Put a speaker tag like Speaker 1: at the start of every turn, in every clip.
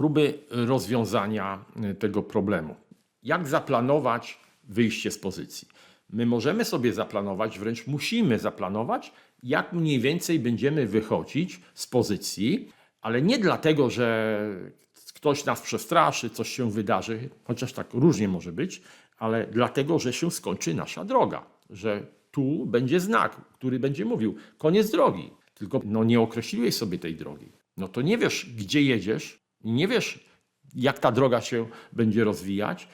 Speaker 1: próby rozwiązania y, tego problemu. Jak zaplanować wyjście z pozycji? My możemy sobie zaplanować, wręcz musimy zaplanować, jak mniej więcej będziemy wychodzić z pozycji, ale nie dlatego, że ktoś nas przestraszy, coś się wydarzy, chociaż tak różnie może być, ale dlatego, że się skończy nasza droga, że tu będzie znak, który będzie mówił koniec drogi. Tylko no, nie określiłeś sobie tej drogi. No to nie wiesz, gdzie jedziesz, nie wiesz, jak ta droga się będzie rozwijać.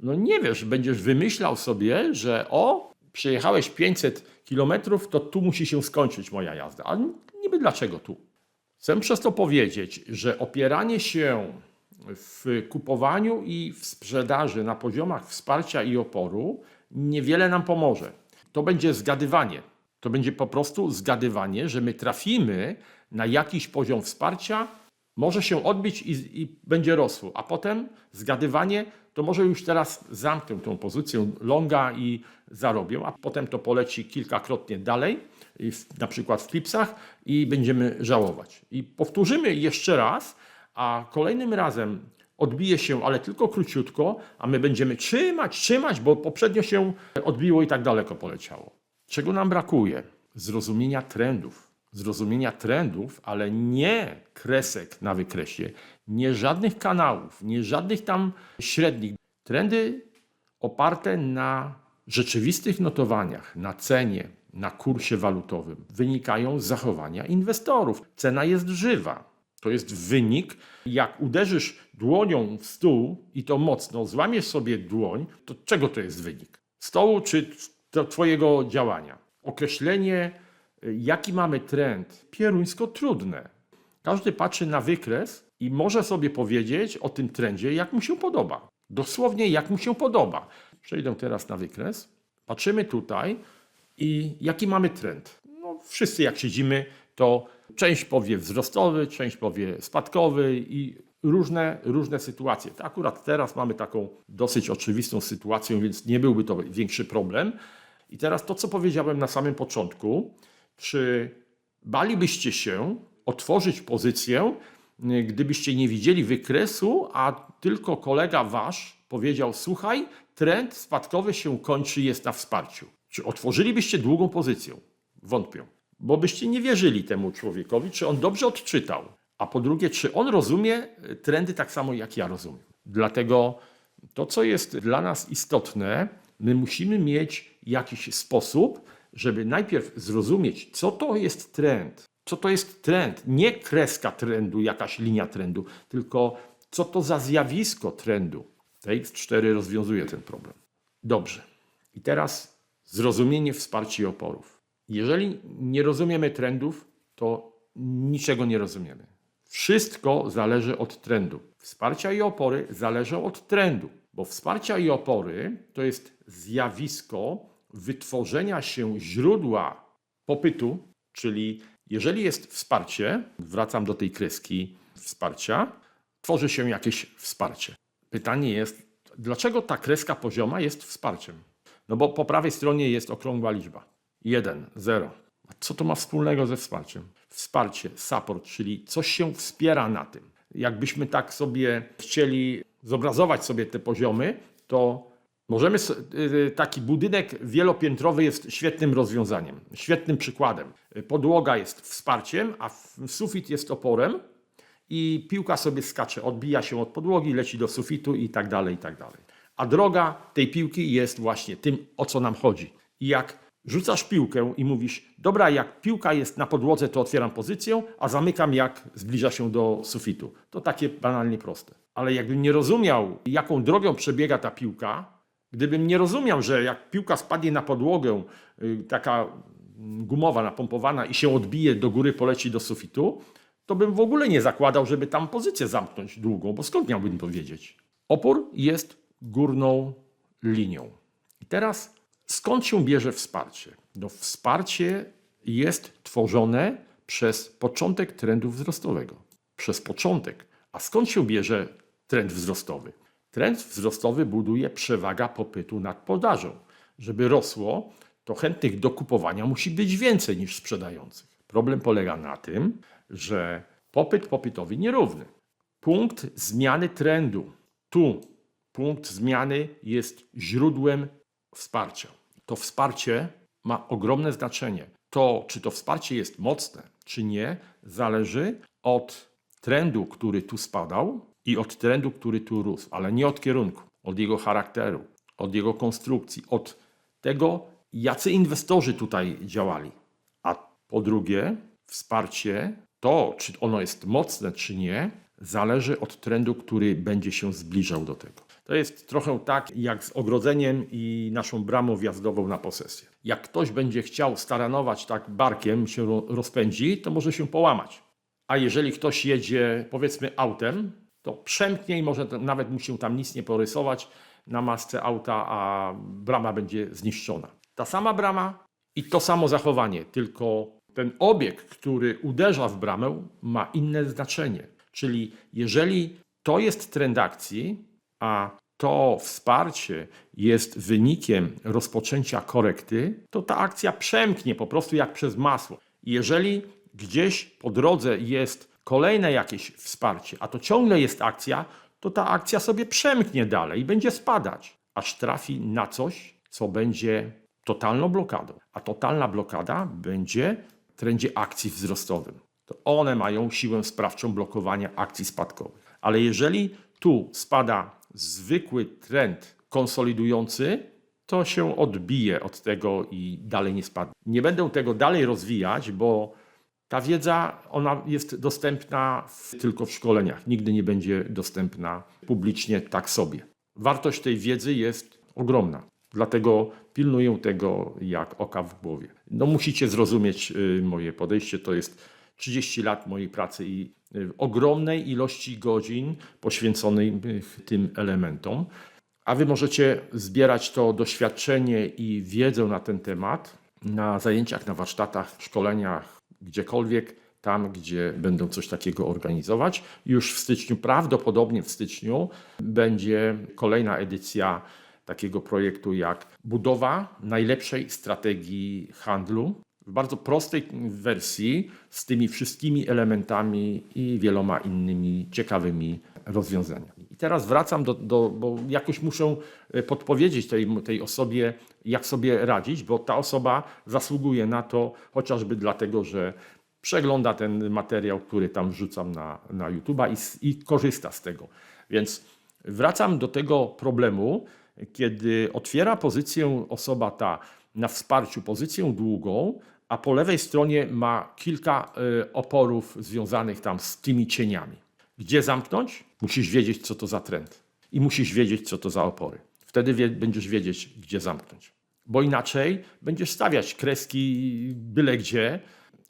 Speaker 1: No nie wiesz, będziesz wymyślał sobie, że o, przejechałeś 500 kilometrów, to tu musi się skończyć moja jazda. A niby dlaczego tu? Chcę przez to powiedzieć, że opieranie się w kupowaniu i w sprzedaży na poziomach wsparcia i oporu niewiele nam pomoże. To będzie zgadywanie. To będzie po prostu zgadywanie, że my trafimy na jakiś poziom wsparcia, może się odbić i, i będzie rosło, a potem zgadywanie to może już teraz zamknę tą pozycję longa i zarobię, a potem to poleci kilkakrotnie dalej, w, na przykład w klipsach i będziemy żałować. I powtórzymy jeszcze raz, a kolejnym razem odbije się, ale tylko króciutko, a my będziemy trzymać, trzymać, bo poprzednio się odbiło i tak daleko poleciało. Czego nam brakuje? Zrozumienia trendów. Zrozumienia trendów, ale nie kresek na wykresie, nie żadnych kanałów, nie żadnych tam średnich. Trendy oparte na rzeczywistych notowaniach, na cenie, na kursie walutowym wynikają z zachowania inwestorów. Cena jest żywa. To jest wynik. Jak uderzysz dłonią w stół i to mocno, złamiesz sobie dłoń, to czego to jest wynik? Stołu czy to Twojego działania? Określenie, jaki mamy trend, pieruńsko trudne. Każdy patrzy na wykres i może sobie powiedzieć o tym trendzie, jak mu się podoba. Dosłownie, jak mu się podoba. Przejdę teraz na wykres. Patrzymy tutaj i jaki mamy trend. No, wszyscy, jak siedzimy, to część powie wzrostowy, część powie spadkowy i różne, różne sytuacje. Akurat teraz mamy taką dosyć oczywistą sytuację, więc nie byłby to większy problem. I teraz to, co powiedziałem na samym początku, czy balibyście się otworzyć pozycję, y, gdybyście nie widzieli wykresu, a tylko kolega wasz powiedział: Słuchaj, trend spadkowy się kończy, jest na wsparciu. Czy otworzylibyście długą pozycję? Wątpię, bo byście nie wierzyli temu człowiekowi, czy on dobrze odczytał. A po drugie, czy on rozumie y, trendy tak samo, jak ja rozumiem. Dlatego to, co jest dla nas istotne, my musimy mieć jakiś sposób, żeby najpierw zrozumieć, co to jest trend. Co to jest trend? Nie kreska trendu, jakaś linia trendu, tylko co to za zjawisko trendu. TX4 rozwiązuje ten problem. Dobrze. I teraz zrozumienie wsparcia i oporów. Jeżeli nie rozumiemy trendów, to niczego nie rozumiemy. Wszystko zależy od trendu. Wsparcia i opory zależą od trendu, bo wsparcia i opory to jest zjawisko wytworzenia się źródła popytu, czyli jeżeli jest wsparcie, wracam do tej kreski wsparcia, tworzy się jakieś wsparcie. Pytanie jest, dlaczego ta kreska pozioma jest wsparciem? No bo po prawej stronie jest okrągła liczba. 1, 0. A co to ma wspólnego ze wsparciem? Wsparcie, support, czyli coś się wspiera na tym. Jakbyśmy tak sobie chcieli zobrazować sobie te poziomy, to możemy s- y, taki budynek wielopiętrowy jest świetnym rozwiązaniem, świetnym przykładem. Podłoga jest wsparciem, a sufit jest oporem i piłka sobie skacze, odbija się od podłogi, leci do sufitu i tak dalej, i tak dalej. A droga tej piłki jest właśnie tym, o co nam chodzi. I jak rzucasz piłkę i mówisz, dobra, jak piłka jest na podłodze, to otwieram pozycję, a zamykam, jak zbliża się do sufitu. To takie banalnie proste. Ale jakbym nie rozumiał, jaką drogą przebiega ta piłka, gdybym nie rozumiał, że jak piłka spadnie na podłogę, y, taka gumowa, napompowana i się odbije do góry, poleci do sufitu, to bym w ogóle nie zakładał, żeby tam pozycję zamknąć długą, bo skąd miałbym to wiedzieć? Opór jest górną linią. I teraz skąd się bierze wsparcie? No, wsparcie jest tworzone przez początek trendu wzrostowego. Przez początek. A skąd się bierze trend wzrostowy? Trend wzrostowy buduje przewaga popytu nad podażą. Żeby rosło, to chętnych do kupowania musi być więcej niż sprzedających. Problem polega na tym, że popyt popytowi nierówny. punkt zmiany trendu. Tu punkt zmiany jest źródłem wsparcia. To wsparcie ma ogromne znaczenie. To, czy to wsparcie jest mocne, czy nie, zależy od trendu, który tu spadał i od trendu, który tu rósł, ale nie od kierunku, od jego charakteru, od jego konstrukcji, od tego, jacy inwestorzy tutaj działali. A po drugie, wsparcie, to czy ono jest mocne, czy nie, zależy od trendu, który będzie się zbliżał do tego. To jest trochę tak jak z ogrodzeniem i naszą bramą wjazdową na posesję. Jak ktoś będzie chciał staranować tak barkiem, się ro- rozpędzi, to może się połamać. A jeżeli ktoś jedzie, powiedzmy, autem, to przemknie i może nawet mu się tam nic nie porysować na masce auta, a brama będzie zniszczona. Ta sama brama i to samo zachowanie, tylko ten obieg, który uderza w bramę, ma inne znaczenie. Czyli jeżeli to jest trend akcji, a to wsparcie jest wynikiem rozpoczęcia korekty, to ta akcja przemknie po prostu jak przez masło. Jeżeli gdzieś po drodze jest kolejne jakieś wsparcie, a to ciągle jest akcja, to ta akcja sobie przemknie dalej i będzie spadać, aż trafi na coś, co będzie totalną blokadą. A totalna blokada będzie w trendzie akcji wzrostowym. To one mają siłę sprawczą blokowania akcji spadkowych. Ale jeżeli tu spada zwykły trend konsolidujący, to się odbije od tego i dalej nie spadnie. Nie będę tego dalej rozwijać, bo ta wiedza ona jest dostępna tylko w szkoleniach. Nigdy nie będzie dostępna publicznie tak sobie. Wartość tej wiedzy jest ogromna. Dlatego pilnuję tego jak oka w głowie. No musicie zrozumieć y, moje podejście. To jest 30 lat mojej pracy i y, ogromnej ilości godzin poświęconej y, tym elementom. A wy możecie zbierać to doświadczenie i wiedzę na ten temat na zajęciach, na warsztatach, szkoleniach, gdziekolwiek, tam gdzie będą coś takiego organizować. Już w styczniu, prawdopodobnie w styczniu, będzie kolejna edycja takiego projektu jak budowa najlepszej strategii handlu w bardzo prostej wersji z tymi wszystkimi elementami i wieloma innymi ciekawymi rozwiązaniami. Teraz wracam do, do bo jakoś muszę e, podpowiedzieć tej, tej osobie, jak sobie radzić, bo ta osoba zasługuje na to chociażby dlatego, że przegląda ten materiał, który tam wrzucam na, na YouTube'a i, i korzysta z tego. Więc wracam do tego problemu, kiedy otwiera pozycję osoba ta na wsparciu, pozycję długą, a po lewej stronie ma kilka y, oporów związanych tam z tymi cieniami. Gdzie zamknąć? Musisz wiedzieć, co to za trend. I musisz wiedzieć, co to za opory. Wtedy wie, będziesz wiedzieć, gdzie zamknąć. Bo inaczej będziesz stawiać kreski byle gdzie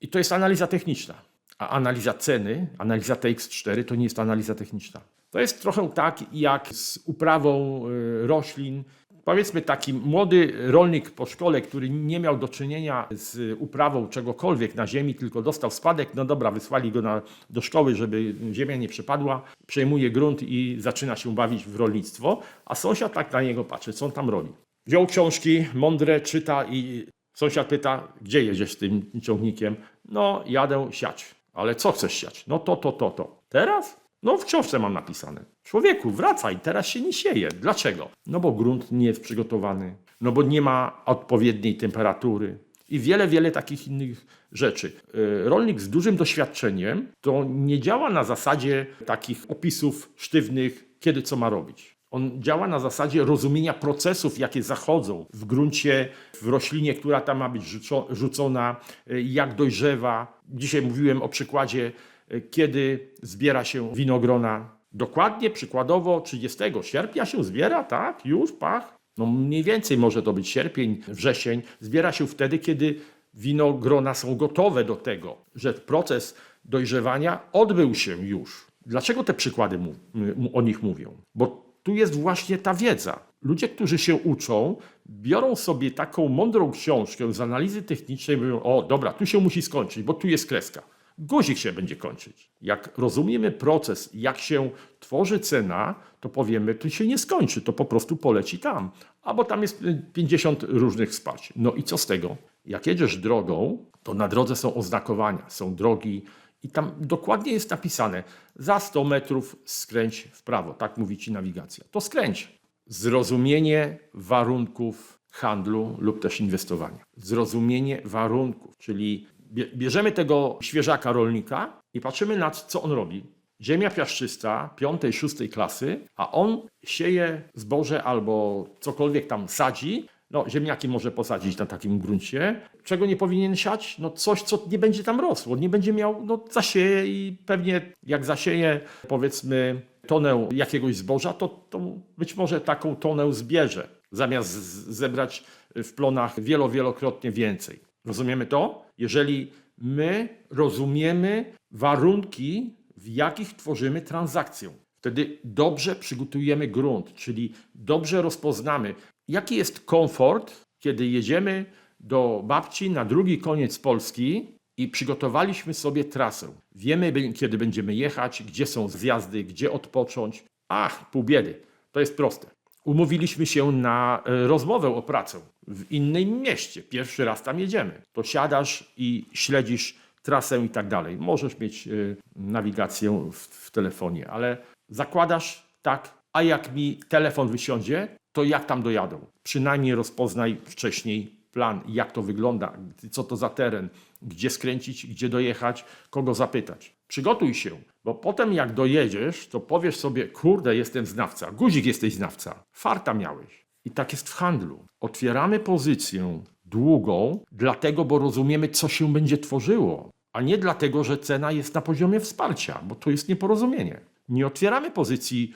Speaker 1: i to jest analiza techniczna. A analiza ceny, analiza TX4 to nie jest analiza techniczna. To jest trochę tak jak z uprawą y, roślin. Powiedzmy taki młody rolnik po szkole, który nie miał do czynienia z uprawą czegokolwiek na ziemi, tylko dostał spadek, no dobra, wysłali go na, do szkoły, żeby ziemia nie przepadła, przejmuje grunt i zaczyna się bawić w rolnictwo, a sąsiad tak na niego patrzy, co on tam robi. Wziął książki, mądre, czyta i sąsiad pyta, gdzie jedziesz z tym ciągnikiem? No, jadę siać. Ale co chcesz siać? No to, to, to, to. Teraz? No w książce mam napisane. Człowieku, wracaj, teraz się nie sieje. Dlaczego? No bo grunt nie jest przygotowany, no bo nie ma odpowiedniej temperatury i wiele, wiele takich innych rzeczy. Yy, Rolnik z dużym doświadczeniem to nie działa na zasadzie takich opisów sztywnych, kiedy co ma robić. On działa na zasadzie rozumienia procesów, jakie zachodzą w gruncie, w roślinie, która tam ma być rzuco- rzucona, y, jak dojrzewa. Dzisiaj mówiłem o przykładzie, kiedy zbiera się winogrona. Dokładnie, przykładowo 30 sierpnia się zbiera, tak? Już, pach. No mniej więcej może to być sierpień, wrzesień. Zbiera się wtedy, kiedy winogrona są gotowe do tego, że proces dojrzewania odbył się już. Dlaczego te przykłady mu, mu, o nich mówią? Bo tu jest właśnie ta wiedza. Ludzie, którzy się uczą, biorą sobie taką mądrą książkę z analizy technicznej mówią, o dobra, tu się musi skończyć, bo tu jest kreska. Guzik się będzie kończyć. Jak rozumiemy proces, jak się tworzy cena, to powiemy, tu się nie skończy, to po prostu poleci tam. Albo tam jest y, 50 różnych wsparć. No i co z tego? Jak jedziesz drogą, to na drodze są oznakowania, są drogi I tam dokładnie jest napisane, za 100 metrów skręć w prawo, tak mówi ci nawigacja. To skręć. Zrozumienie warunków handlu lub też inwestowania. Zrozumienie warunków, czyli bierzemy tego świeżaka rolnika i patrzymy na co on robi. Ziemia piaszczysta, piątej, szóstej klasy, a on sieje zboże albo cokolwiek tam sadzi. No, ziemniaki może posadzić na takim gruncie. Czego nie powinien siać? No coś, co nie będzie tam rosło. Nie będzie miał, no zasieje i pewnie jak zasieje powiedzmy tonę jakiegoś zboża, to, to być może taką tonę zbierze, zamiast zebrać w plonach wielo, wielokrotnie więcej. Rozumiemy to? Jeżeli my rozumiemy warunki, w jakich tworzymy transakcję, wtedy dobrze przygotujemy grunt, czyli dobrze rozpoznamy, jaki jest komfort, kiedy jedziemy do babci na drugi koniec Polski i przygotowaliśmy sobie trasę. Wiemy, kiedy będziemy jechać, gdzie są zjazdy, gdzie odpocząć. Ach, pół biedy. To jest proste. Umówiliśmy się na e, rozmowę o pracę w innym mieście. Pierwszy raz tam jedziemy. To siadasz i śledzisz trasę i tak dalej. Możesz mieć e, nawigację w, w telefonie, ale zakładasz tak, a jak mi telefon wysiądzie, to jak tam dojadą? Przynajmniej rozpoznaj wcześniej plan, jak to wygląda, co to za teren, gdzie skręcić, gdzie dojechać, kogo zapytać. Przygotuj się, bo potem jak dojedziesz, to powiesz sobie, kurde, jestem znawca. Guzik jesteś znawca. Farta miałeś. I tak jest w handlu. Otwieramy pozycję długą, dlatego, bo rozumiemy, co się będzie tworzyło, a nie dlatego, że cena jest na poziomie wsparcia, bo to jest nieporozumienie. Nie otwieramy pozycji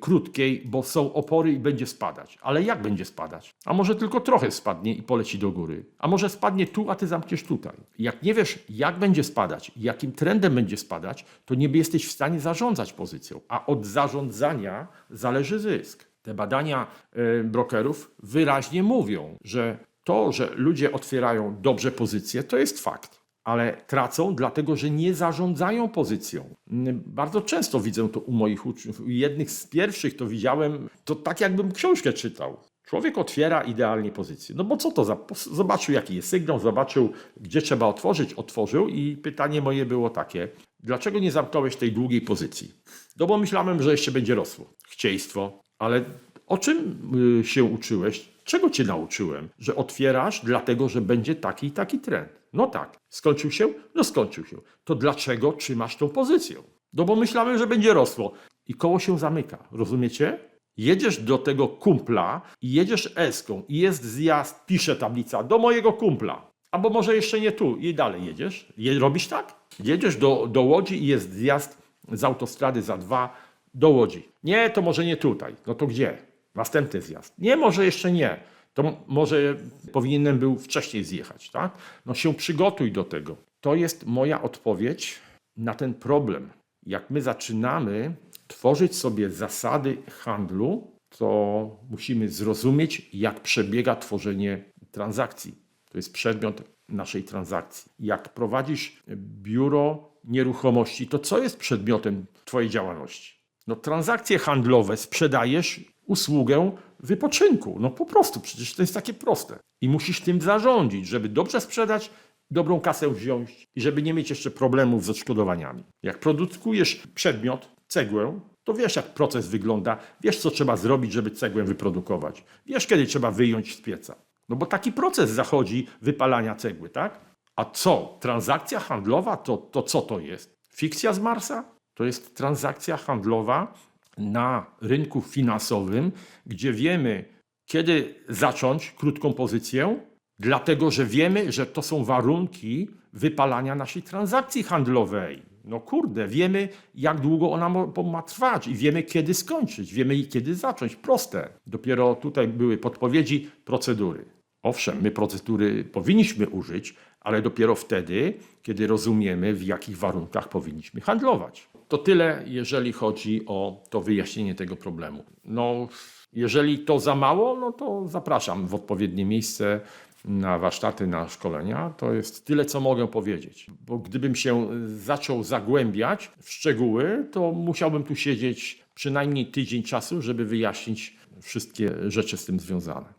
Speaker 1: krótkiej, bo są opory i będzie spadać. Ale jak będzie spadać? A może tylko trochę spadnie i poleci do góry? A może spadnie tu, a ty zamkniesz tutaj? Jak nie wiesz, jak będzie spadać, jakim trendem będzie spadać, to nie jesteś w stanie zarządzać pozycją. A od zarządzania zależy zysk. Te badania y, brokerów wyraźnie mówią, że to, że ludzie otwierają dobrze pozycje, to jest fakt ale tracą dlatego, że nie zarządzają pozycją. Mm, Bardzo często widzę to u moich uczniów. Jednych z pierwszych to widziałem, to tak jakbym książkę czytał. Człowiek otwiera idealnie pozycję. No bo co to za. Zobaczył, jaki jest sygnał, zobaczył, gdzie trzeba otworzyć, otworzył, i pytanie moje było takie: dlaczego nie zamknąłeś tej długiej pozycji? No bo myślałem, że jeszcze będzie rosło. Chcieństwo. Ale o czym y, się uczyłeś? Czego cię nauczyłem? Że otwierasz dlatego, że będzie taki i taki trend. No tak. Skończył się? No skończył się. To dlaczego trzymasz tą pozycję? No bo myślałem, że będzie rosło. I koło się zamyka. Rozumiecie? Jedziesz do tego kumpla i jedziesz eską i jest zjazd, pisze tablica, do mojego kumpla. Albo może jeszcze nie tu i dalej jedziesz. Je, robisz tak? Jedziesz do, do Łodzi i jest zjazd z autostrady za dwa do Łodzi. Nie, to może nie tutaj. No to gdzie? Następny zjazd. Nie, może jeszcze nie. To może powinienem był wcześniej zjechać, tak? No się przygotuj do tego. To jest moja odpowiedź na ten problem. Jak my zaczynamy tworzyć sobie zasady handlu, to musimy zrozumieć, jak przebiega tworzenie transakcji. To jest przedmiot naszej transakcji. Jak prowadzisz biuro nieruchomości, to co jest przedmiotem Twojej działalności? No, transakcje handlowe sprzedajesz usługę wypoczynku. No po prostu, przecież to jest takie proste. I musisz tym zarządzić, żeby dobrze sprzedać, dobrą kasę wziąć i żeby nie mieć jeszcze problemów z odszkodowaniami. Jak produkujesz przedmiot, cegłę, to wiesz, jak proces wygląda, wiesz, co trzeba zrobić, żeby cegłę wyprodukować. Wiesz, kiedy trzeba wyjąć z pieca. No bo taki proces zachodzi wypalania cegły, tak? A co? Transakcja handlowa to, to co to jest? Fikcja z Marsa? To jest transakcja handlowa na rynku finansowym, gdzie wiemy, kiedy zacząć krótką pozycję, dlatego że wiemy, że to są warunki wypalania naszej transakcji handlowej. No kurde, wiemy, jak długo ona ma trwać i wiemy, kiedy skończyć, wiemy, kiedy zacząć. Proste. Dopiero tutaj były podpowiedzi, procedury. Owszem, my procedury powinniśmy użyć, ale dopiero wtedy, kiedy rozumiemy, w jakich warunkach powinniśmy handlować. To tyle, jeżeli chodzi o to wyjaśnienie tego problemu. No, jeżeli to za mało, no to zapraszam w odpowiednie miejsce na warsztaty, na szkolenia. To jest tyle, co mogę powiedzieć. Bo gdybym się zaczął zagłębiać w szczegóły, to musiałbym tu siedzieć przynajmniej tydzień czasu, żeby wyjaśnić wszystkie rzeczy z tym związane.